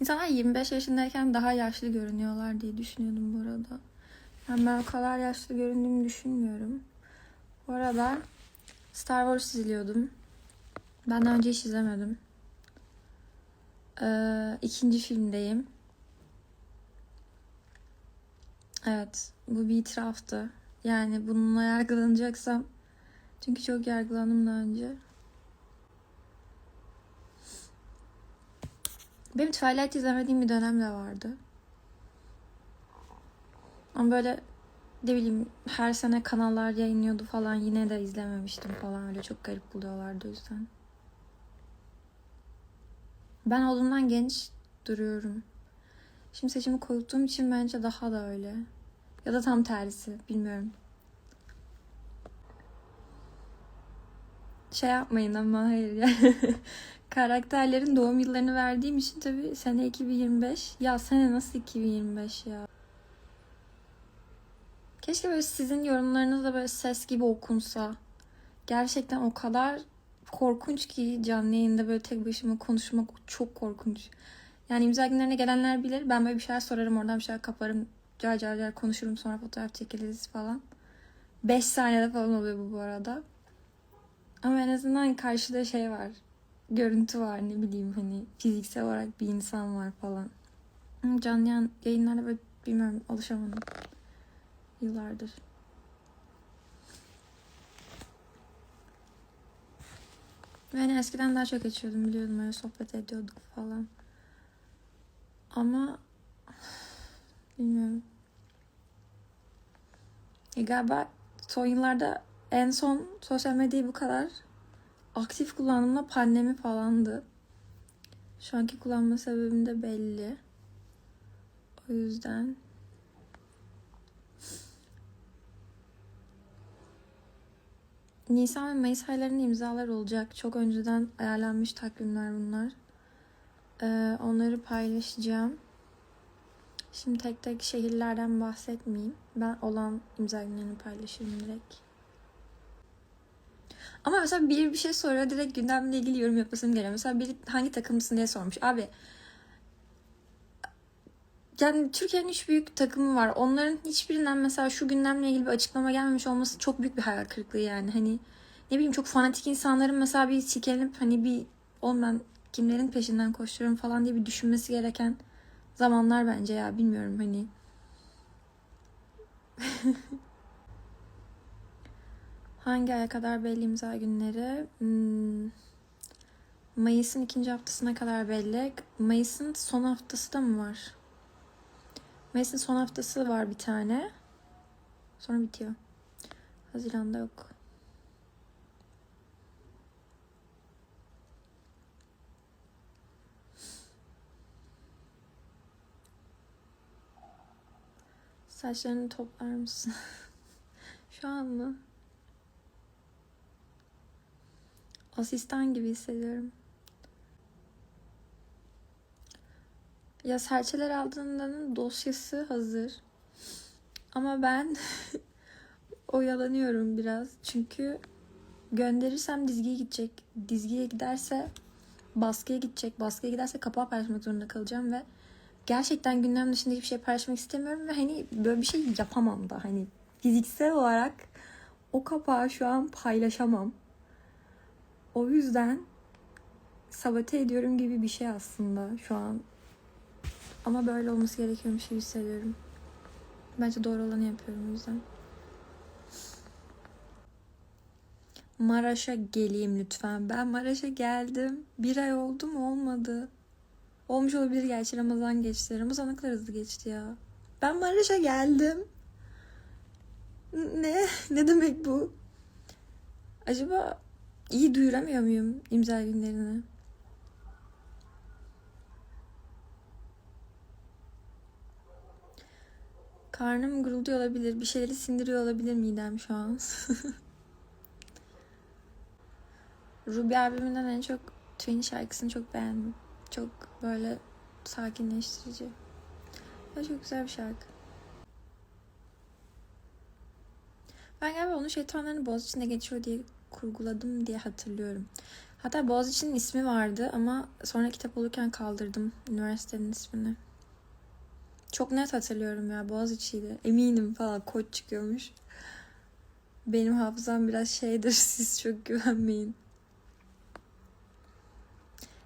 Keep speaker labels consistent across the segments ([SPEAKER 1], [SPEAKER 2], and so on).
[SPEAKER 1] İnsanlar 25 yaşındayken daha yaşlı görünüyorlar diye düşünüyordum bu arada. Yani ben o kadar yaşlı göründüğümü düşünmüyorum. Bu arada Star Wars izliyordum. Benden önce hiç izlemedim. Ee, ikinci filmdeyim. Evet, bu bir itiraftı. Yani bununla yargılanacaksam çünkü çok yargılandım daha önce. Benim Twilight izlemediğim bir dönem de vardı. Ama böyle ne bileyim her sene kanallar yayınlıyordu falan yine de izlememiştim falan öyle çok garip buluyorlardı o yüzden. Ben olduğumdan genç duruyorum. Şimdi saçımı koyuttuğum için bence daha da öyle. Ya da tam tersi bilmiyorum. Şey yapmayın ama hayır yani. Karakterlerin doğum yıllarını verdiğim için tabii sene 2025. Ya sene nasıl 2025 ya? Keşke böyle sizin yorumlarınız da böyle ses gibi okunsa. Gerçekten o kadar korkunç ki canlı yayında böyle tek başıma konuşmak çok korkunç. Yani imza günlerine gelenler bilir. Ben böyle bir şeyler sorarım oradan bir şeyler kaparım. Car car car konuşurum sonra fotoğraf çekiliriz falan. 5 saniyede falan oluyor bu bu arada. Ama en azından karşıda şey var. Görüntü var ne bileyim hani fiziksel olarak bir insan var falan. Canlı yayınlarda böyle bilmiyorum alışamadım. Yıllardır. Ben eskiden daha çok açıyordum biliyordum öyle sohbet ediyorduk falan. Ama bilmiyorum. E galiba son yıllarda en son sosyal medyayı bu kadar aktif kullandığımda pandemi falandı. Şu anki kullanma sebebim de belli. O yüzden Nisan ve Mayıs aylarında imzalar olacak. Çok önceden ayarlanmış takvimler bunlar. Ee, onları paylaşacağım. Şimdi tek tek şehirlerden bahsetmeyeyim. Ben olan imza günlerini paylaşırım direkt. Ama mesela biri bir şey soruyor direkt gündemle ilgili yorum yapasım geliyor. Mesela biri hangi takımlısın diye sormuş. Abi yani Türkiye'nin üç büyük takımı var. Onların hiçbirinden mesela şu gündemle ilgili bir açıklama gelmemiş olması çok büyük bir hayal kırıklığı yani. Hani ne bileyim çok fanatik insanların mesela bir sikelenip hani bir oğlum kimlerin peşinden koşturuyorum falan diye bir düşünmesi gereken zamanlar bence ya bilmiyorum hani. Hangi aya kadar belli imza günleri? Hmm. Mayıs'ın ikinci haftasına kadar belli. Mayıs'ın son haftası da mı var? Mayıs'ın son haftası var bir tane. Sonra bitiyor. Haziran'da yok. Saçlarını toplar mısın? Şu an mı? Asistan gibi hissediyorum. Ya serçeler aldığından dosyası hazır. Ama ben oyalanıyorum biraz. Çünkü gönderirsem dizgiye gidecek. Dizgiye giderse baskıya gidecek. Baskıya giderse kapağı paylaşmak zorunda kalacağım ve gerçekten gündem dışında hiçbir şey paylaşmak istemiyorum ve hani böyle bir şey yapamam da hani fiziksel olarak o kapağı şu an paylaşamam. O yüzden sabote ediyorum gibi bir şey aslında şu an. Ama böyle olması gerekiyormuş gibi hissediyorum. Bence doğru olanı yapıyorum o yüzden. Maraş'a geleyim lütfen. Ben Maraş'a geldim. Bir ay oldu mu? Olmadı. Olmuş olabilir gerçi Ramazan geçti. Ramazan kadar hızlı geçti ya. Ben Maraş'a geldim. Ne? Ne demek bu? Acaba iyi duyuramıyor muyum imza günlerini? Karnım gurulduyor olabilir. Bir şeyleri sindiriyor olabilir midem şu an. Ruby albümünden en çok Twin şarkısını çok beğendim. Çok böyle sakinleştirici. Ve çok güzel bir şarkı. Ben galiba onun şeytanlarını boğaz içinde geçiyor diye kurguladım diye hatırlıyorum. Hatta Boğaziçi'nin ismi vardı ama sonra kitap olurken kaldırdım üniversitenin ismini. Çok net hatırlıyorum ya Boğaziçi'ydi. Eminim falan koç çıkıyormuş. Benim hafızam biraz şeydir siz çok güvenmeyin.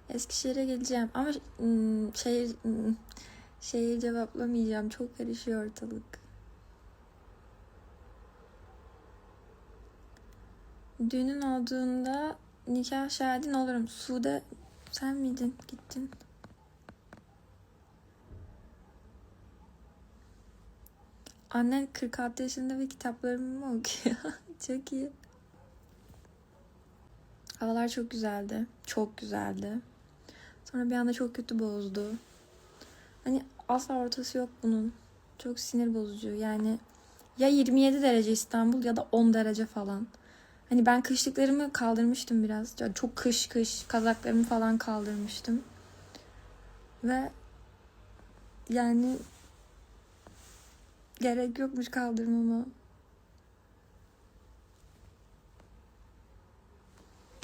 [SPEAKER 1] Eskişehir'e geleceğim ama hmm, şehir hmm, şehir cevaplamayacağım. Çok karışıyor ortalık. Düğünün olduğunda nikah şahidin olurum. Sude sen miydin? Gittin. Annen 46 yaşında ve kitaplarımı mı okuyor? çok iyi. Havalar çok güzeldi. Çok güzeldi. Sonra bir anda çok kötü bozdu. Hani asla ortası yok bunun. Çok sinir bozucu. Yani ya 27 derece İstanbul ya da 10 derece falan. Hani ben kışlıklarımı kaldırmıştım biraz. Çok kış kış kazaklarımı falan kaldırmıştım. Ve yani gerek yokmuş kaldırmama.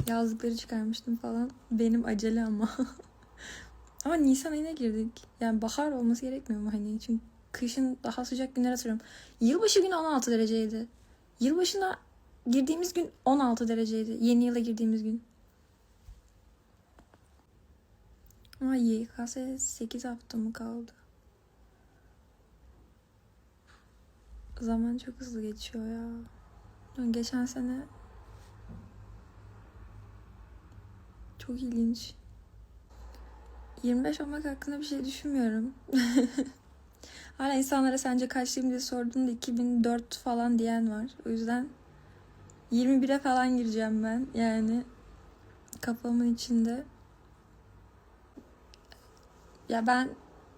[SPEAKER 1] Yazlıkları çıkarmıştım falan. Benim acele ama. ama Nisan ayına girdik. Yani bahar olması gerekmiyor mu hani? Çünkü kışın daha sıcak günler hatırlıyorum. Yılbaşı günü 16 dereceydi. Yılbaşına girdiğimiz gün 16 dereceydi. Yeni yıla girdiğimiz gün. Ama YKS 8 hafta mı kaldı? Zaman çok hızlı geçiyor ya. Geçen sene çok ilginç. 25 olmak hakkında bir şey düşünmüyorum. Hala insanlara sence kaçlıyım diye sorduğunda 2004 falan diyen var. O yüzden 21'e falan gireceğim ben. Yani kafamın içinde. Ya ben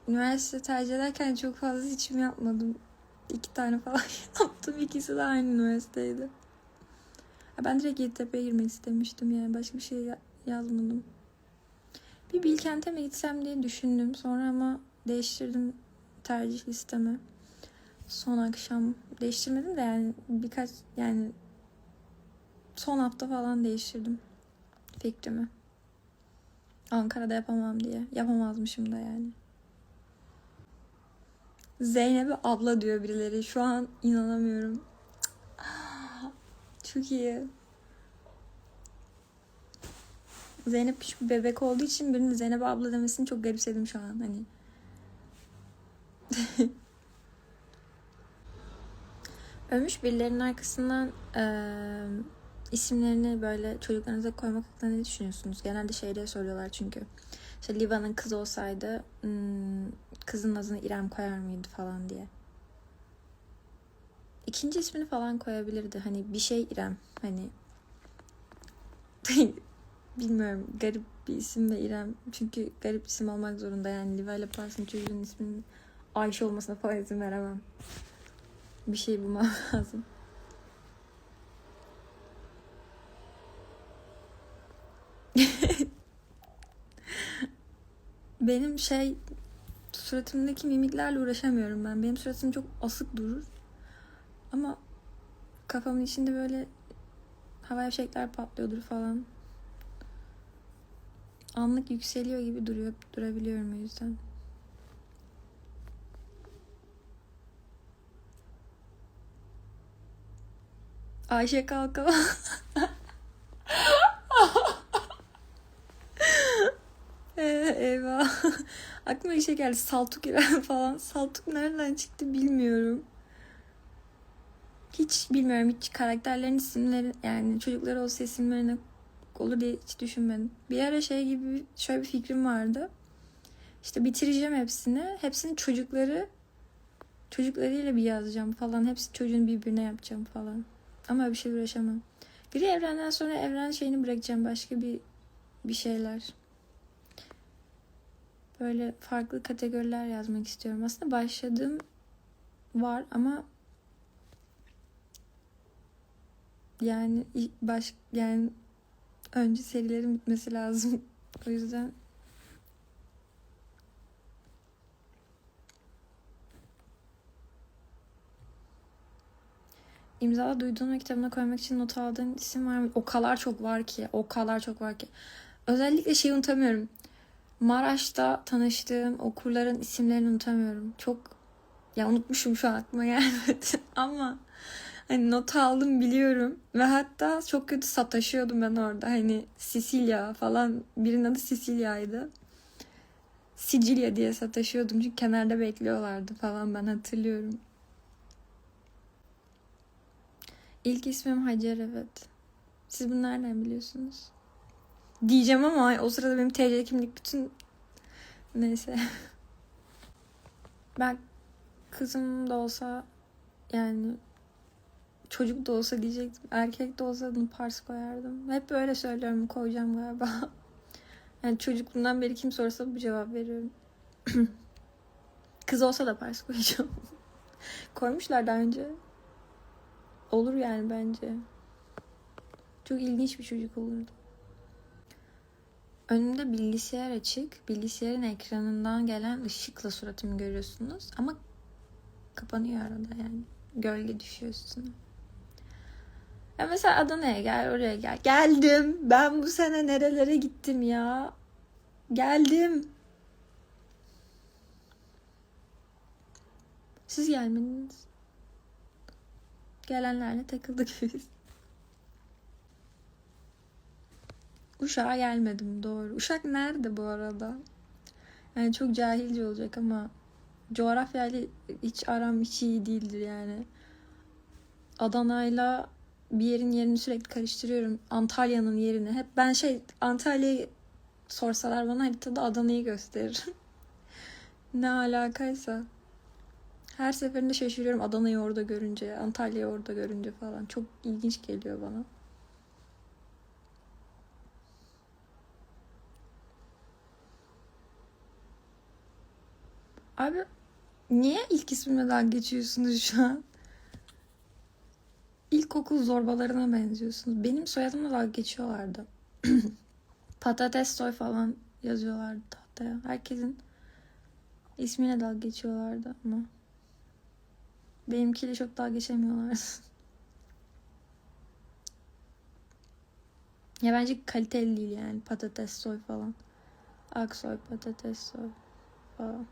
[SPEAKER 1] üniversite tercih ederken çok fazla seçim yapmadım. İki tane falan yaptım. İkisi de aynı üniversiteydi. Ya ben direkt Yeditepe'ye girmek istemiştim yani. Başka bir şey yazmadım. Bir Bilkent'e mi gitsem diye düşündüm. Sonra ama değiştirdim tercih listemi. Son akşam değiştirmedim de yani birkaç yani son hafta falan değiştirdim fikrimi. Ankara'da yapamam diye. Yapamazmışım da yani. Zeynep'e abla diyor birileri. Şu an inanamıyorum. Çok iyi. Zeynep küçük bir bebek olduğu için birinin Zeynep abla demesini çok garipsedim şu an. Hani Ölmüş birilerinin arkasından e, isimlerini böyle çocuklarınıza koymak hakkında ne düşünüyorsunuz? Genelde şey diye soruyorlar çünkü. İşte Liva'nın kız olsaydı hmm, kızın adını İrem koyar mıydı falan diye. İkinci ismini falan koyabilirdi. Hani bir şey İrem. Hani bilmiyorum garip bir isim ve İrem. Çünkü garip isim olmak zorunda yani. Liva ile Pars'ın çocuğun isminin Ayşe olmasına falan izin veremem. Bir şey bulmam lazım. Benim şey suratımdaki mimiklerle uğraşamıyorum ben. Benim suratım çok asık durur. Ama kafamın içinde böyle havai fişekler patlıyordur falan. Anlık yükseliyor gibi duruyor, durabiliyorum o yüzden. Ayşe Kalkava. ee, eyvah. Aklıma bir şey geldi. Saltuk falan. Saltuk nereden çıktı bilmiyorum. Hiç bilmiyorum. Hiç karakterlerin isimleri yani çocuklar olsa isimlerine olur diye hiç düşünmedim. Bir ara şey gibi şöyle bir fikrim vardı. İşte bitireceğim hepsini. Hepsinin çocukları çocuklarıyla bir yazacağım falan. Hepsi çocuğun birbirine yapacağım falan. Ama bir şey uğraşamam. Gri evrenden sonra evren şeyini bırakacağım. Başka bir bir şeyler. Böyle farklı kategoriler yazmak istiyorum. Aslında başladığım var ama yani baş yani önce serilerin bitmesi lazım. O yüzden imzala duyduğun ve kitabına koymak için not aldığın isim var mı? O kadar çok var ki. O kadar çok var ki. Özellikle şeyi unutamıyorum. Maraş'ta tanıştığım okurların isimlerini unutamıyorum. Çok ya unutmuşum şu an aklıma gelmedi ama hani not aldım biliyorum ve hatta çok kötü sataşıyordum ben orada hani Sicilya falan birinin adı Sicilya'ydı. Sicilya diye sataşıyordum çünkü kenarda bekliyorlardı falan ben hatırlıyorum. İlk ismim Hacer evet. Siz bunu nereden biliyorsunuz? Diyeceğim ama o sırada benim TC kimlik bütün neyse. Ben kızım da olsa yani çocuk da olsa diyecektim. Erkek de olsa adını Pars koyardım. Hep böyle söylüyorum koyacağım galiba. Yani çocukluğumdan beri kim sorsa bu cevap veriyorum. Kız olsa da Pars koyacağım. Koymuşlar daha önce. Olur yani bence. Çok ilginç bir çocuk olurdu. Önümde bilgisayar açık. Bilgisayarın ekranından gelen ışıkla suratımı görüyorsunuz. Ama kapanıyor arada yani. Gölge düşüyor üstüne. Ya mesela Adana'ya gel, oraya gel. Geldim. Ben bu sene nerelere gittim ya? Geldim. Siz gelmediniz. Gelenlerle takıldık biz. Uşak'a gelmedim doğru. Uşak nerede bu arada? Yani çok cahilce olacak ama coğrafyayla hiç aram hiç iyi değildir yani. Adana'yla bir yerin yerini sürekli karıştırıyorum. Antalya'nın yerini. Hep ben şey Antalya'yı sorsalar bana haritada Adana'yı gösteririm. ne alakaysa. Her seferinde şaşırıyorum Adana'yı orada görünce, Antalya'yı orada görünce falan. Çok ilginç geliyor bana. Abi niye ilk ismimle dalga geçiyorsunuz şu an? İlkokul zorbalarına benziyorsunuz. Benim soyadımla dalga geçiyorlardı. Patates soy falan yazıyorlardı tahtaya. Herkesin ismiyle dalga geçiyorlardı ama. Benimkiyle çok dalga geçemiyorlar. ya bence kaliteli değil yani patates soy falan. Aksoy patates soy falan.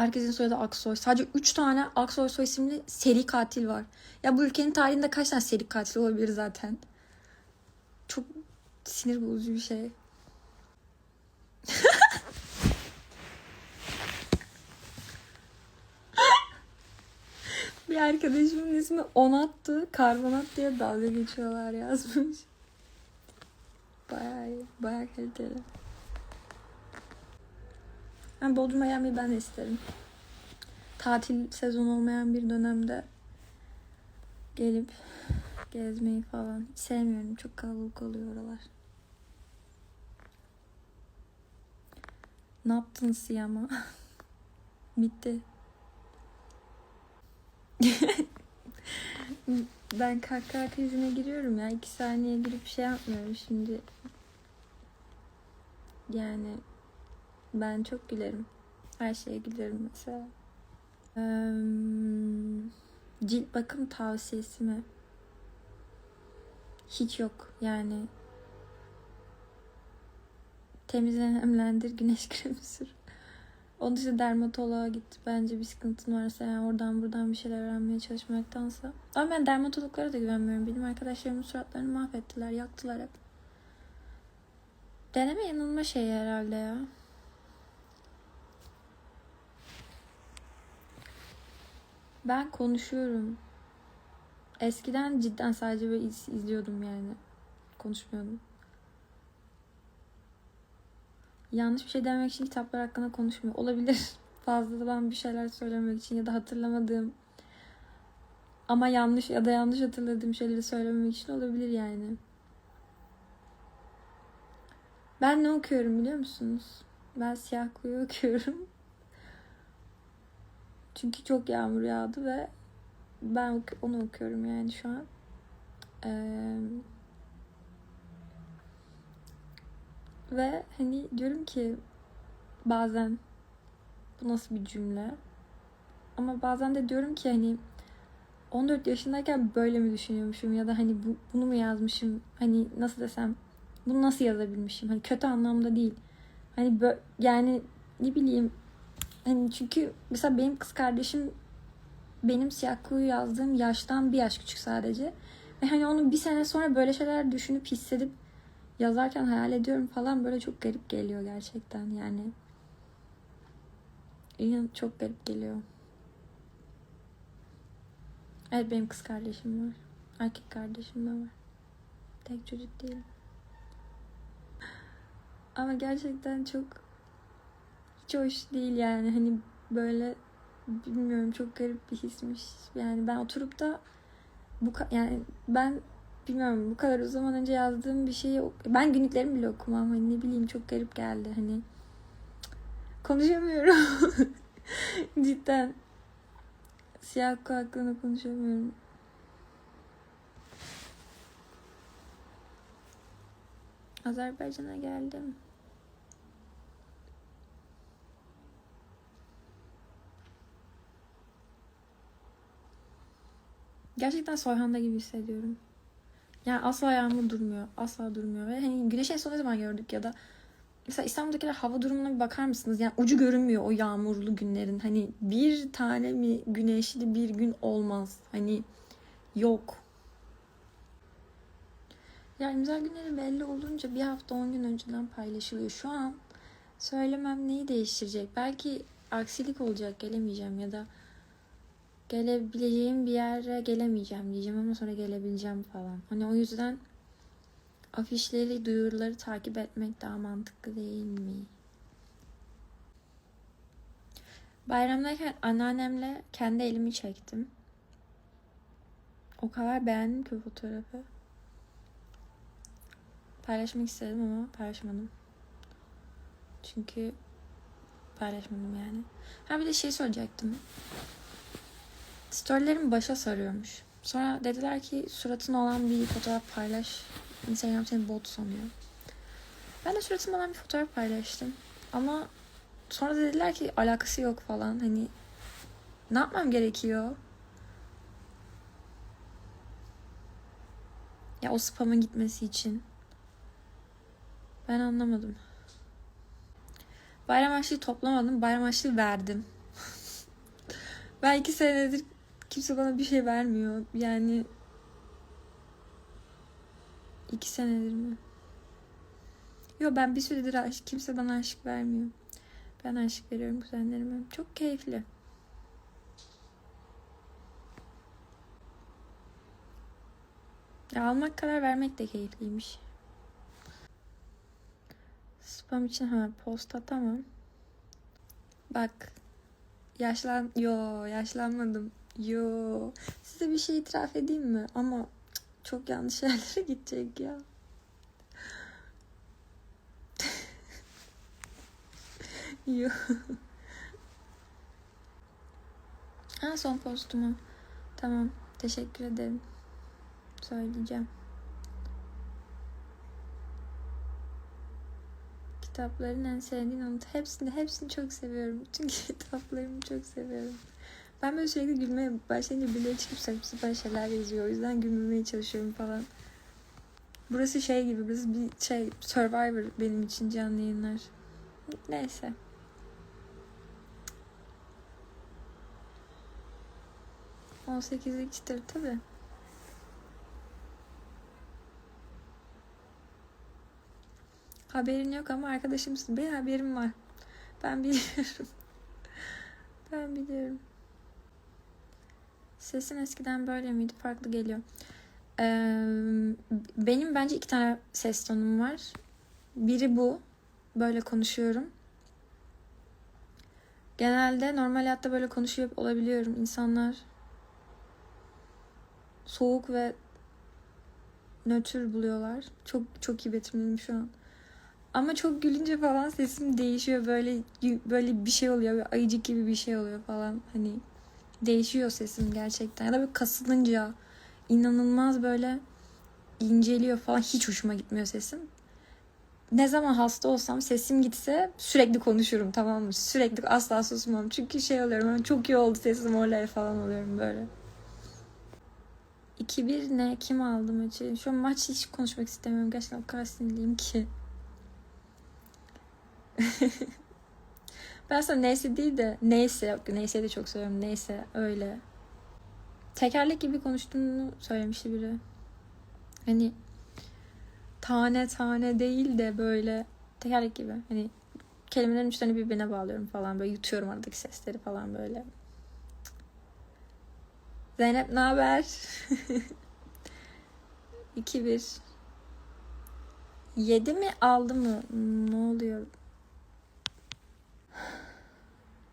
[SPEAKER 1] Herkesin soyadı Aksoy. Sadece 3 tane Aksoy soy isimli seri katil var. Ya bu ülkenin tarihinde kaç tane seri katil olabilir zaten? Çok sinir bozucu bir şey. bir arkadaşımın ismi Onat'tı. Karbonat diye dalga geçiyorlar yazmış. Bayağı iyi. Bayağı kaliteli. Ben Bodrum'a gelmeyi ben isterim. Tatil sezon olmayan bir dönemde gelip gezmeyi falan sevmiyorum. Çok kalabalık oluyor oralar. Ne yaptın Siyama? Bitti. ben kahkaha krizine giriyorum ya. iki saniye girip şey yapmıyorum şimdi. Yani ben çok gülerim. Her şeye gülerim mesela. Ee, cilt bakım tavsiyesi mi? Hiç yok yani. Temizle nemlendir, güneş kremi sür. Onun dışında dermatoloğa git. Bence bir sıkıntın varsa yani oradan buradan bir şeyler öğrenmeye çalışmaktansa. Ama ben dermatologlara da güvenmiyorum. Benim arkadaşlarımın suratlarını mahvettiler, yaktılar hep. Deneme yanılma şeyi herhalde ya. Ben konuşuyorum. Eskiden cidden sadece böyle iz- izliyordum yani. Konuşmuyordum. Yanlış bir şey demek için kitaplar hakkında konuşmuyor. Olabilir. Fazladan bir şeyler söylemek için ya da hatırlamadığım ama yanlış ya da yanlış hatırladığım şeyleri söylememek için olabilir yani. Ben ne okuyorum biliyor musunuz? Ben Siyah Kuyu okuyorum. Çünkü çok yağmur yağdı ve ben onu okuyorum yani şu an. Ee, ve hani diyorum ki bazen bu nasıl bir cümle? Ama bazen de diyorum ki hani 14 yaşındayken böyle mi düşünüyormuşum ya da hani bu, bunu mu yazmışım hani nasıl desem bunu nasıl yazabilmişim hani kötü anlamda değil hani bö- yani ne bileyim hani çünkü mesela benim kız kardeşim benim siyah kuyu yazdığım yaştan bir yaş küçük sadece ve hani onu bir sene sonra böyle şeyler düşünüp hissedip yazarken hayal ediyorum falan böyle çok garip geliyor gerçekten yani İnan çok garip geliyor. Evet benim kız kardeşim var. Erkek kardeşim de var. Tek çocuk değilim. Ama gerçekten çok hiç hoş değil yani. Hani böyle bilmiyorum çok garip bir hismiş. Yani ben oturup da bu yani ben bilmiyorum bu kadar o zaman önce yazdığım bir şeyi ben günlüklerimi bile okumam. Hani ne bileyim çok garip geldi. Hani konuşamıyorum. Cidden. Siyah hakkında konuşamıyorum. Azerbaycan'a geldim. Gerçekten Soyhan'da gibi hissediyorum. Yani asla yağmur durmuyor. Asla durmuyor. Ve hani güneşin son ne zaman gördük ya da Mesela İstanbul'dakiler hava durumuna bir bakar mısınız? Yani ucu görünmüyor o yağmurlu günlerin. Hani bir tane mi güneşli bir gün olmaz. Hani yok. Ya imza günleri belli olunca bir hafta on gün önceden paylaşılıyor. Şu an söylemem neyi değiştirecek? Belki aksilik olacak gelemeyeceğim ya da gelebileceğim bir yere gelemeyeceğim diyeceğim ama sonra gelebileceğim falan. Hani o yüzden afişleri, duyuruları takip etmek daha mantıklı değil mi? Bayramdayken anneannemle kendi elimi çektim. O kadar beğendim ki fotoğrafı. Paylaşmak istedim ama paylaşmadım. Çünkü paylaşmadım yani. Ha bir de şey soracaktım. Storylerim başa sarıyormuş. Sonra dediler ki suratın olan bir fotoğraf paylaş. Instagram seni bot sanıyor. Ben de suratım olan bir fotoğraf paylaştım. Ama sonra dediler ki alakası yok falan. Hani ne yapmam gerekiyor? Ya o spamın gitmesi için. Ben anlamadım. Bayram harçlığı toplamadım. Bayram harçlığı verdim. ben iki senedir kimse bana bir şey vermiyor. Yani iki senedir mi? Yok ben bir süredir aşık. Kimse bana aşık vermiyor. Ben aşık veriyorum kuzenlerime. Çok keyifli. Ya almak kadar vermek de keyifliymiş. Spam için ha posta tamam. Bak. Yaşlan yo yaşlanmadım. Yo. Size bir şey itiraf edeyim mi? Ama çok yanlış yerlere gidecek ya. yo. Ha son postumu. Tamam. Teşekkür ederim. Söyleyeceğim. Kitapların en sevdiğin anlatı. Hepsini, hepsini çok seviyorum. Bütün kitaplarımı çok seviyorum. Ben böyle sürekli gülmeye başlayınca birileri çıkıp saçma sapan şeyler yazıyor. O yüzden gülmemeye çalışıyorum falan. Burası şey gibi, burası bir şey, Survivor benim için canlı yayınlar. Neyse. On sekizlik çıtır tabii. Haberin yok ama arkadaşımsın. Benim haberim var. Ben biliyorum. ben biliyorum. Sesin eskiden böyle miydi? Farklı geliyor. Ee, benim bence iki tane ses tonum var. Biri bu. Böyle konuşuyorum. Genelde normal hayatta böyle konuşuyor olabiliyorum. İnsanlar soğuk ve nötr buluyorlar. Çok çok iyi betimledim şu an. Ama çok gülünce falan sesim değişiyor. Böyle böyle bir şey oluyor. Ayıcık gibi bir şey oluyor falan. Hani değişiyor sesim gerçekten. Ya da böyle kasılınca inanılmaz böyle inceliyor falan. Hiç hoşuma gitmiyor sesim. Ne zaman hasta olsam sesim gitse sürekli konuşurum tamam mı? Sürekli asla susmam. Çünkü şey oluyorum çok iyi oldu sesim olay falan oluyorum böyle. 2-1 ne? Kim aldı maçı? Şu an maç hiç konuşmak istemiyorum. Gerçekten o kadar sinirliyim ki. ben sana neyse değil de neyse neyse de çok seviyorum. Neyse öyle. Tekerlek gibi konuştuğunu söylemişti biri. Hani tane tane değil de böyle tekerlek gibi. Hani kelimelerin uçlarını birbirine bağlıyorum falan böyle yutuyorum aradaki sesleri falan böyle. Zeynep ne haber? 2-1 7 mi aldı mı? Ne oluyor?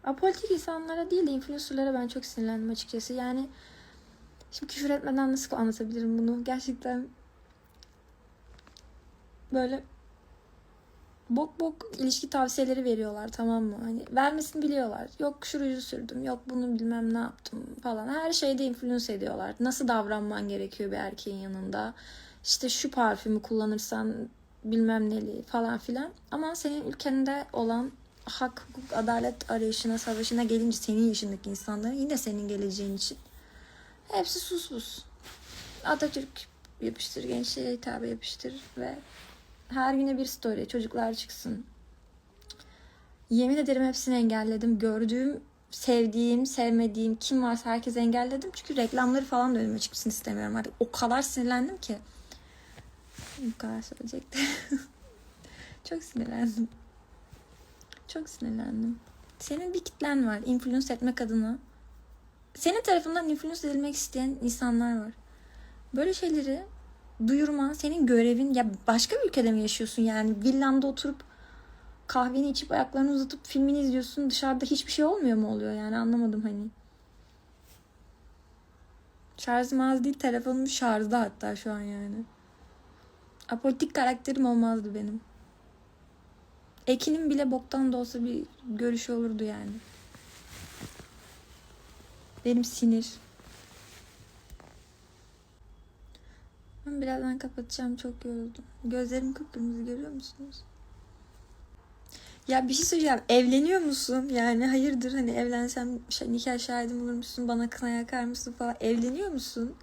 [SPEAKER 1] Apolitik insanlara değil de influencerlara ben çok sinirlendim açıkçası. Yani şimdi küfür etmeden nasıl anlatabilirim bunu? Gerçekten böyle bok bok ilişki tavsiyeleri veriyorlar tamam mı? Hani vermesini biliyorlar. Yok şu sürdüm, yok bunu bilmem ne yaptım falan. Her şeyde influence ediyorlar. Nasıl davranman gerekiyor bir erkeğin yanında. İşte şu parfümü kullanırsan bilmem neli falan filan. Ama senin ülkende olan hak, hukuk, adalet arayışına, savaşına gelince senin yaşındaki insanların yine senin geleceğin için hepsi sus. Atatürk yapıştır, gençliğe hitabe yapıştır ve her güne bir story. Çocuklar çıksın. Yemin ederim hepsini engelledim. Gördüğüm, sevdiğim, sevmediğim kim varsa herkese engelledim. Çünkü reklamları falan da önüme çıksın istemiyorum artık. O kadar sinirlendim ki. Bu kadar söyleyecektim. Çok sinirlendim. Çok sinirlendim. Senin bir kitlen var. Influence etmek adına. Senin tarafından influence edilmek isteyen insanlar var. Böyle şeyleri duyurma senin görevin. Ya başka bir ülkede mi yaşıyorsun yani? Villanda oturup kahveni içip ayaklarını uzatıp filmini izliyorsun. Dışarıda hiçbir şey olmuyor mu oluyor yani anlamadım hani. Şarjım az değil telefonum şarjda hatta şu an yani. Apolitik karakterim olmazdı benim. Ekin'in bile boktan da olsa bir görüşü olurdu yani. Benim sinir. Ben birazdan kapatacağım. Çok yoruldum. Gözlerim kıpkırmızı görüyor musunuz? Ya bir şey söyleyeceğim. Evleniyor musun? Yani hayırdır hani evlensem şey, nikah şahidim olur musun? Bana kına yakar mısın falan. Evleniyor musun?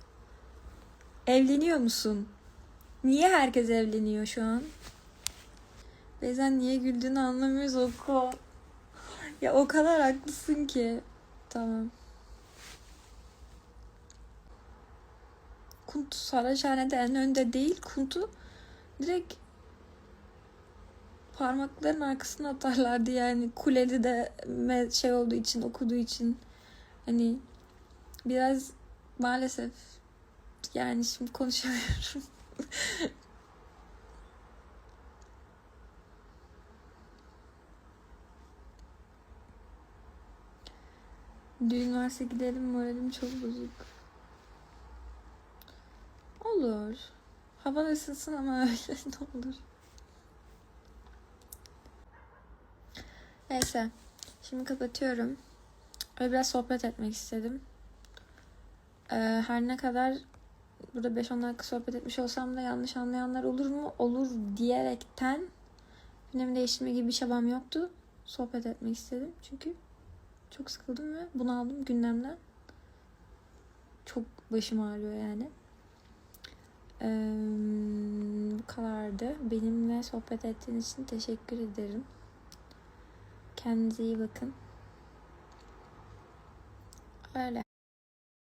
[SPEAKER 1] Evleniyor musun? Niye herkes evleniyor şu an? Bezen niye güldüğünü anlamıyoruz Oko. Ya o kadar haklısın ki. Tamam. Kuntu Saraçhane'de en önde değil. Kuntu direkt parmakların arkasına atarlardı yani kulede de şey olduğu için okuduğu için hani biraz maalesef yani şimdi konuşamıyorum. Düğün varsa gidelim moralim çok bozuk. Olur. Hava ısınsın ama öyle ne olur. Neyse. Şimdi kapatıyorum. Öyle biraz sohbet etmek istedim. Ee, her ne kadar burada 5-10 dakika sohbet etmiş olsam da yanlış anlayanlar olur mu? Olur diyerekten gündemi değiştirme gibi bir çabam yoktu. Sohbet etmek istedim. Çünkü çok sıkıldım ve bunaldım gündemden. Çok başım ağrıyor yani. Ee, bu kadardı. Benimle sohbet ettiğiniz için teşekkür ederim. Kendinize iyi bakın. Öyle.